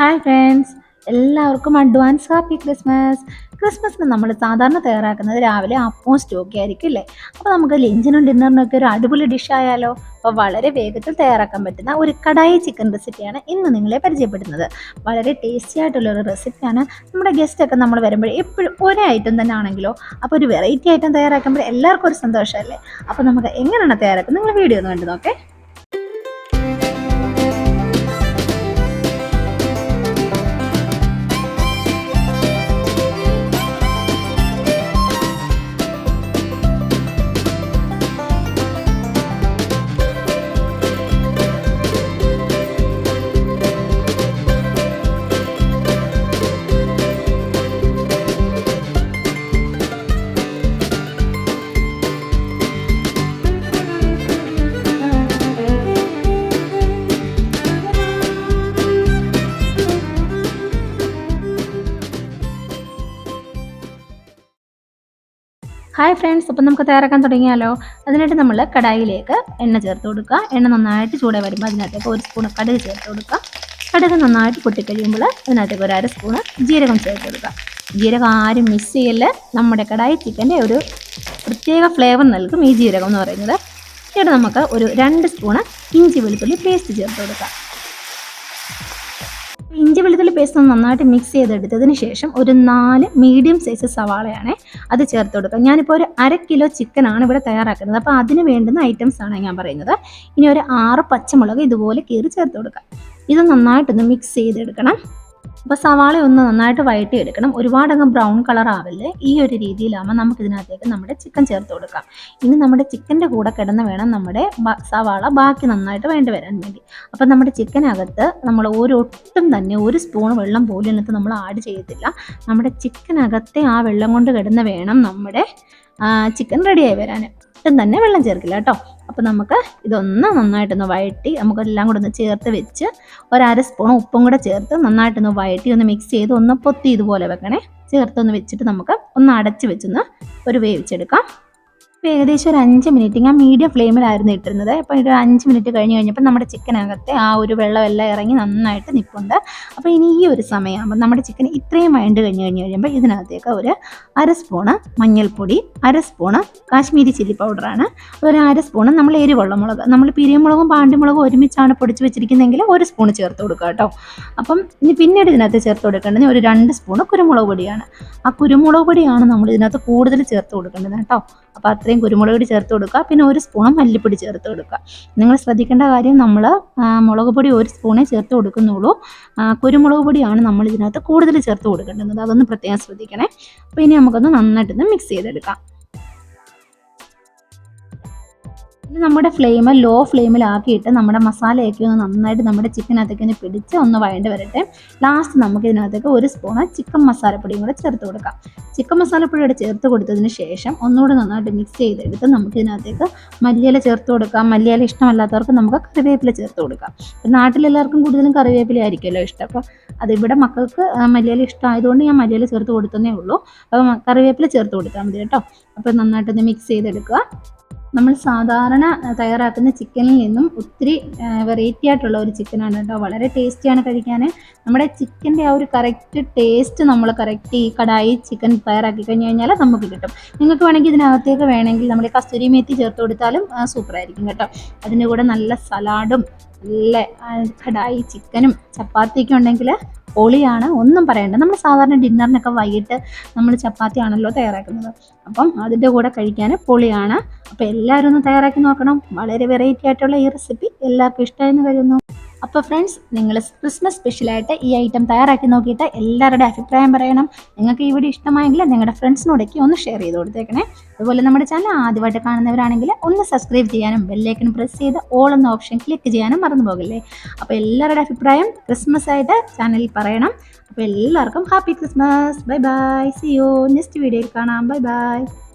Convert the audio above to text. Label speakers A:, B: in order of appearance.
A: Hi friends എല്ലാവർക്കും advance happy Christmas ക്രിസ്മസിന് നമ്മൾ സാധാരണ തയ്യാറാക്കുന്നത് രാവിലെ അപ്പവും സ്റ്റോക്കി ആയിരിക്കും അല്ലേ? അപ്പോൾ നമുക്ക് ലഞ്ചിനും ഡിന്നറിനും ഒക്കെ ഒരു അടിപൊളി ഡിഷായാലോ അപ്പോൾ വളരെ വേഗത്തിൽ തയ്യാറാക്കാൻ പറ്റുന്ന ഒരു കടായി ചിക്കൻ റെസിപ്പിയാണ് ഇന്ന് നിങ്ങളെ പരിചയപ്പെടുന്നത് വളരെ ടേസ്റ്റി ആയിട്ടുള്ള ഒരു റെസിപ്പിയാണ് നമ്മുടെ ഗസ്റ്റ് ഒക്കെ നമ്മൾ വരുമ്പോൾ എപ്പോഴും ഒരേ ഐറ്റം തന്നെ ആണെങ്കിലോ? അപ്പോൾ ഒരു വെറൈറ്റി ഐറ്റം തയ്യാറാക്കുമ്പോൾ എല്ലാവർക്കും ഒരു സന്തോഷമല്ലേ? അപ്പോൾ നമുക്ക് എങ്ങനെയാണ് തയ്യാറാക്കുന്നത്? നിങ്ങൾ വീഡിയോ ഒന്ന് കണ്ടു നോക്കേ. ഹായ് ഫ്രണ്ട്സ് അപ്പം നമുക്ക് തയ്യാറാക്കാൻ തുടങ്ങിയാലോ? അതിനായിട്ട് നമ്മൾ കടായിലേക്ക് എണ്ണ ചേർത്ത് കൊടുക്കുക. എണ്ണ നന്നായിട്ട് ചൂടായി വരുമ്പോൾ അതിനകത്തേക്ക് ഒരു സ്പൂൺ കടുക് ചേർത്ത് കൊടുക്കുക. കടുക് നന്നായിട്ട് പൊട്ടിക്കഴിയുമ്പോൾ അതിനകത്തേക്ക് ഒരു അര സ്പൂണ് ജീരകം ചേർത്ത് കൊടുക്കുക. ജീരകം ആരും മിസ് ചെയ്യല്ല? നമ്മുടെ കടായി ചിക്കന്റെ ഒരു പ്രത്യേക ഫ്ലേവർ നൽകും ഈ ജീരകം എന്ന് പറയുന്നത്. എന്നിട്ട് നമുക്ക് ഒരു രണ്ട് സ്പൂണ് ഇഞ്ചി വെളുത്തുള്ളി പേസ്റ്റ് ചേർത്ത് കൊടുക്കാം ഇഞ്ചി വെളുത്തുള്ളി പേസ്റ്റ് ഒന്ന് നന്നായിട്ട് മിക്സ് ചെയ്തെടുത്തതിന് ശേഷം ഒരു നാല് മീഡിയം സൈസ് സവാളയാണ് അത് ചേർത്ത് കൊടുക്കുക. ഞാനിപ്പോൾ ഒരു അര കിലോ ചിക്കനാണ് ഇവിടെ തയ്യാറാക്കുന്നത്. അപ്പോൾ അതിന് വേണ്ടുന്ന ഐറ്റംസ് ആണ് ഞാൻ പറയുന്നത്. ഇനി ഒരു ആറ് പച്ചമുളക് ഇതുപോലെ കീറി ചേർത്ത് കൊടുക്കുക. ഇത് നന്നായിട്ടൊന്ന് മിക്സ് ചെയ്തെടുക്കണം. അപ്പോൾ സവാള ഒന്ന് നന്നായിട്ട് വഴറ്റി എടുക്കണം ഒരുപാടങ്ങ് ബ്രൗൺ കളർ ആവില്ലേ? ഈ ഒരു രീതിയിലാകുമ്പോൾ നമുക്ക് ഇതിനകത്തേക്ക് നമ്മുടെ ചിക്കൻ ചേർത്ത് കൊടുക്കാം. ഇനി നമ്മുടെ ചിക്കന്റെ കൂടെ കിടന്ന് വേണം നമ്മുടെ സവാള ബാക്കി നന്നായിട്ട് വേണ്ടി വരാൻ വേണ്ടി. അപ്പം നമ്മുടെ ചിക്കനകത്ത് നമ്മൾ ഒരൊട്ടും തന്നെ ഒരു സ്പൂൺ വെള്ളം പോലും ഇതിനകത്ത് നമ്മൾ ആഡ് ചെയ്യത്തില്ല. നമ്മുടെ ചിക്കനകത്തെ ആ വെള്ളം കൊണ്ട് കിടന്ന് വേണം നമ്മുടെ ചിക്കൻ റെഡിയായി വരാൻ ഒട്ടും തന്നെ വെള്ളം ചേർക്കില്ല കേട്ടോ. അപ്പോൾ നമുക്ക് ഇതൊന്ന് നന്നായിട്ടൊന്ന് വഴറ്റി നമുക്കെല്ലാം കൂടെ ഒന്ന് ചേർത്ത് വെച്ച് ഒരര സ്പൂൺ ഉപ്പും കൂടെ ചേർത്ത് നന്നായിട്ടൊന്ന് വഴറ്റി ഒന്ന് മിക്സ് ചെയ്ത് ഒന്ന് പൊത്തി ഇതുപോലെ വെക്കണേ. ചേർത്തൊന്ന് വെച്ചിട്ട് നമുക്ക് ഒന്ന് അടച്ച് വെച്ചൊന്ന് ഒരു വേവിച്ചെടുക്കാം. ഇപ്പോൾ ഏകദേശം ഒരു അഞ്ച് മിനിറ്റ് ഞാൻ മീഡിയം ഫ്ലെയിമിലായിരുന്നു ഇട്ടിരുന്നത്. അപ്പോൾ ഒരു അഞ്ച് മിനിറ്റ് കഴിഞ്ഞ് കഴിഞ്ഞപ്പോൾ നമ്മുടെ ചിക്കനകത്തെ ആ ഒരു വെള്ളമെല്ലാം ഇറങ്ങി നന്നായിട്ട് നിൽപ്പുണ്ട് അപ്പോൾ ഇനി ഈ ഒരു സമയമാകുമ്പോൾ നമ്മുടെ ചിക്കൻ ഇത്രയും വഴണ്ട് കഴിഞ്ഞ് കഴിഞ്ഞ് കഴിയുമ്പോൾ ഇതിനകത്തേക്ക് ഒരു അര സ്പൂണ് മഞ്ഞൾപ്പൊടി അര സ്പൂണ് കാശ്മീരി ചില്ലി പൗഡറാണ് ഒരു അര സ്പൂണ് നമ്മൾ എരിവുള്ള മുളക് നമ്മൾ പിരിയമുളകും പാണ്ടിമുളകും ഒരുമിച്ചാണ് പൊടിച്ച് വെച്ചിരിക്കുന്നതെങ്കിൽ ഒരു സ്പൂൺ ചേർത്ത് കൊടുക്കുക കേട്ടോ. അപ്പം ഇനി പിന്നീട് ഇതിനകത്ത് ചേർത്ത് കൊടുക്കേണ്ടത് ഒരു രണ്ട് സ്പൂണ് കുരുമുളക് പൊടിയാണ്. ആ കുരുമുളക് പൊടിയാണ് നമ്മൾ ഇതിനകത്ത് കൂടുതൽ ചേർത്ത് കൊടുക്കേണ്ടത് കേട്ടോ. അപ്പോൾ അത്രയും കുരുമുളക് പൊടി ചേർത്ത് കൊടുക്കുക. പിന്നെ ഒരു സ്പൂൺ മല്ലിപ്പൊടി ചേർത്ത് കൊടുക്കുക. നിങ്ങൾ ശ്രദ്ധിക്കേണ്ട കാര്യം നമ്മൾ മുളക് പൊടി ഒരു സ്പൂണേ ചേർത്ത് കൊടുക്കുന്നുള്ളൂ. കുരുമുളക് പൊടിയാണ് നമ്മൾ ഇതിനകത്ത് കൂടുതൽ ചേർത്ത് കൊടുക്കേണ്ടത്. അതൊന്ന് പ്രത്യേകം ശ്രദ്ധിക്കണേ. അപ്പോൾ ഇനി നമുക്കൊന്ന് നന്നായിട്ടൊന്ന് മിക്സ് ചെയ്തെടുക്കാം. നമ്മുടെ ഫ്ലെയിം ലോ ഫ്ലെയിമിലാക്കിയിട്ട് നമ്മുടെ മസാലയൊക്കെ ഒന്ന് നന്നായിട്ട് നമ്മുടെ ചിക്കനകത്തേക്ക് ഒന്ന് പിടിച്ച് ഒന്ന് വഴണ്ട് വരട്ടെ. ലാസ്റ്റ് നമുക്ക് ഇതിനകത്തേക്ക് ഒരു സ്പൂണ് ചിക്കൻ മസാലപ്പൊടിയും കൂടെ ചേർത്ത് കൊടുക്കാം. ചിക്കൻ മസാലപ്പൊടി കൂടെ ചേർത്ത് കൊടുത്തതിന് ശേഷം ഒന്നുകൂടെ നന്നായിട്ട് മിക്സ് ചെയ്തെടുത്ത് നമുക്ക് ഇതിനകത്തേക്ക് മല്ലിയില ചേർത്ത് കൊടുക്കാം. മല്ലിയില ഇഷ്ടമല്ലാത്തവർക്ക് നമുക്ക് കറിവേപ്പില ചേർത്ത് കൊടുക്കാം. ഇപ്പം നാട്ടിലെല്ലാവർക്കും കൂടുതലും കറിവേപ്പില ആയിരിക്കുമല്ലോ ഇഷ്ടം. അപ്പോൾ അതിവിടെ മക്കൾക്ക് മല്ലിയില ഇഷ്ടമായതുകൊണ്ട് ഞാൻ മല്ലിയില ചേർത്ത് കൊടുത്തതേ ഉള്ളൂ. അപ്പോൾ കറിവേപ്പില ചേർത്ത് കൊടുത്താൽ മതി കേട്ടോ. അപ്പോൾ നന്നായിട്ടൊന്ന് മിക്സ് ചെയ്തെടുക്കുക. നമ്മൾ സാധാരണ തയ്യാറാക്കുന്ന ചിക്കനിൽ നിന്നും ഒത്തിരി വെറൈറ്റി ആയിട്ടുള്ള ഒരു ചിക്കനാണ് കേട്ടോ. വളരെ ടേസ്റ്റിയാണ് കഴിക്കാൻ നമ്മുടെ ചിക്കന്റെ ആ ഒരു കറക്റ്റ് ടേസ്റ്റ് നമ്മൾ കറക്റ്റ് ഈ കടായി ചിക്കൻ തയ്യാറാക്കി കഴിഞ്ഞ് കഴിഞ്ഞാൽ നമുക്ക് കിട്ടും. നിങ്ങൾക്ക് വേണമെങ്കിൽ ഇതിനകത്തേക്ക് വേണമെങ്കിൽ നമ്മൾ കസ്തൂരി മേത്തി ചേർത്ത് കൊടുത്താലും സൂപ്പറായിരിക്കും കേട്ടോ. അതിന്റെ കൂടെ നല്ല സലാഡും നല്ല കടായി ചിക്കനും ചപ്പാത്തിയൊക്കെ ഉണ്ടെങ്കിൽ പൊളിയാണ് ഒന്നും പറയണ്ട. നമ്മൾ സാധാരണ ഡിന്നറിനൊക്കെ വൈകിട്ട് നമ്മൾ ചപ്പാത്തി ആണല്ലോ തയ്യാറാക്കുന്നത്. അപ്പം അതിന്റെ കൂടെ കഴിക്കാൻ പൊളിയാണ്. അപ്പോൾ എല്ലാവരും ഒന്ന് തയ്യാറാക്കി നോക്കണം. വളരെ വെറൈറ്റി ആയിട്ടുള്ള ഈ റെസിപ്പി എല്ലാവർക്കും ഇഷ്ടമായെന്ന് കരുതുന്നു. അപ്പോൾ ഫ്രണ്ട്സ് നിങ്ങൾ ക്രിസ്മസ് സ്പെഷ്യലായിട്ട് ഈ ഐറ്റം തയ്യാറാക്കി നോക്കിയിട്ട് എല്ലാവരുടെ അഭിപ്രായം പറയണം. നിങ്ങൾക്ക് ഈ വീഡിയോ ഇഷ്ടമായെങ്കിൽ നിങ്ങളുടെ ഫ്രണ്ട്സിനോടൊക്കെ ഒന്ന് ഷെയർ ചെയ്ത് കൊടുത്തേക്കണേ. അതുപോലെ നമ്മുടെ ചാനൽ ആദ്യമായിട്ട് കാണുന്നവരാണെങ്കിൽ ഒന്ന് സബ്സ്ക്രൈബ് ചെയ്യാനും ബെല്ലൈക്കൺ പ്രസ് ചെയ്ത് ഓൾ എന്ന ഓപ്ഷൻ ക്ലിക്ക് ചെയ്യാനും മറന്നു പോകല്ലേ. അപ്പോൾ എല്ലാവരുടെ അഭിപ്രായം ക്രിസ്മസ് ആയിട്ട് ചാനലിൽ പറയണം. അപ്പോൾ എല്ലാവർക്കും happy Christmas bye bye see you next വീഡിയോയിൽ കാണാം. Bye bye